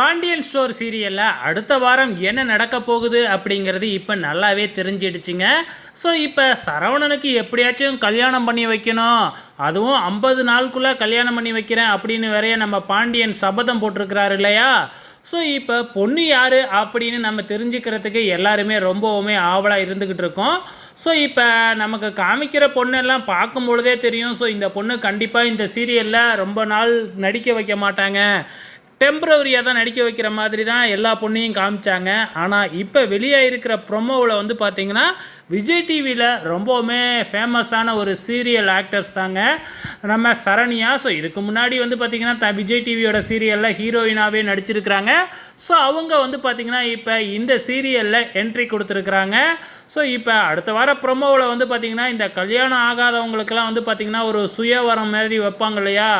Pandian store சீரியலில் அடுத்த வாரம் என்ன நடக்க போகுது அப்படிங்கிறது இப்போ நல்லாவே தெரிஞ்சிடுச்சுங்க. ஸோ இப்போ சரவணனுக்கு எப்படியாச்சும் கல்யாணம் பண்ணி வைக்கணும். அதுவும் ஐம்பது நாளுக்குள்ளே கல்யாணம் பண்ணி வைக்கிறேன் அப்படின்னு வரைய நம்ம பாண்டியன் சபதம் போட்டிருக்கிறாரு இல்லையா? ஸோ இப்போ பொண்ணு யார் அப்படின்னு நம்ம தெரிஞ்சுக்கிறதுக்கு எல்லாருமே ரொம்பவுமே ஆவலாக இருந்துக்கிட்டு இருக்கோம். ஸோ இப்போ நமக்கு காமிக்கிற பொண்ணெல்லாம் பார்க்கும் பொழுதே தெரியும். ஸோ இந்த பொண்ணு கண்டிப்பாக இந்த சீரியலில் ரொம்ப நாள் நடிக்க வைக்க மாட்டாங்க. டெம்பரவரியாக தான் நடிக்க வைக்கிற மாதிரி தான் எல்லா பொண்ணையும் காமிச்சாங்க. ஆனால் இப்போ வெளியே இருக்கிற ப்ரொமோவில் வந்து பார்த்தீங்கன்னா விஜய் டிவியில் ரொம்பவுமே ஃபேமஸான ஒரு சீரியல் ஆக்டர்ஸ் தாங்க. நம்ம சரண்யா ஸோ இதுக்கு முன்னாடி வந்து பார்த்திங்கன்னா த விஜய் டிவியோட சீரியலில் ஹீரோயினாகவே நடிச்சிருக்கிறாங்க. ஸோ அவங்க வந்து பார்த்திங்கன்னா இப்போ இந்த சீரியலில் என்ட்ரி கொடுத்துருக்குறாங்க. ஸோ இப்போ அடுத்த வார ப்ரொமோவில் வந்து பார்த்திங்கன்னா இந்த கல்யாணம் ஆகாதவங்களுக்கெல்லாம் வந்து பார்த்திங்கன்னா ஒரு சுயவரம் மாதிரி வைப்பாங்க இல்லையா?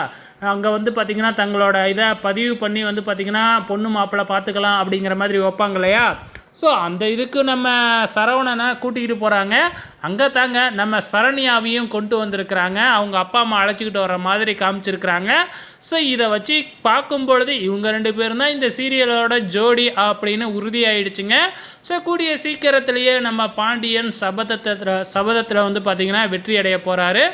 அங்கே வந்து பார்த்திங்கன்னா தங்களோட இதை பதிவு பண்ணி வந்து பார்த்திங்கன்னா பொண்ணு மாப்பிள்ளை பார்த்துக்கலாம் அப்படிங்கிற மாதிரி வைப்பாங்க இல்லையா? ஸோ அந்த இதுக்கு நம்ம சரவணனை கூட்டிகிட்டு போகிறாங்க அங்கே தாங்க நம்ம சரண்யாவையும் கொண்டு வந்திருக்கிறாங்க. அவங்க அப்பா அம்மா அழைச்சிக்கிட்டு வர மாதிரி காமிச்சிருக்கிறாங்க. ஸோ இதை வச்சு பார்க்கும் பொழுது இவங்க ரெண்டு பேரும் தான் இந்த சீரியலோட ஜோடி அப்படின்னு உறுதியாயிடுச்சுங்க. ஸோ கூடிய சீக்கிரத்திலேயே நம்ம பாண்டியன் சபதத்தை சபதத்தில் வந்து பார்த்திங்கன்னா வெற்றி அடைய போகிறாரு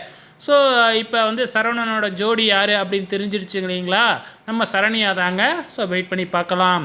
ஸோ இப்போ வந்து சரவணனோட ஜோடி யார் அப்படின்னு தெரிஞ்சிருச்சுங்களா இல்லைங்களா? நம்ம சரணியாதாங்க ஸோ வெயிட் பண்ணி பார்க்கலாம்.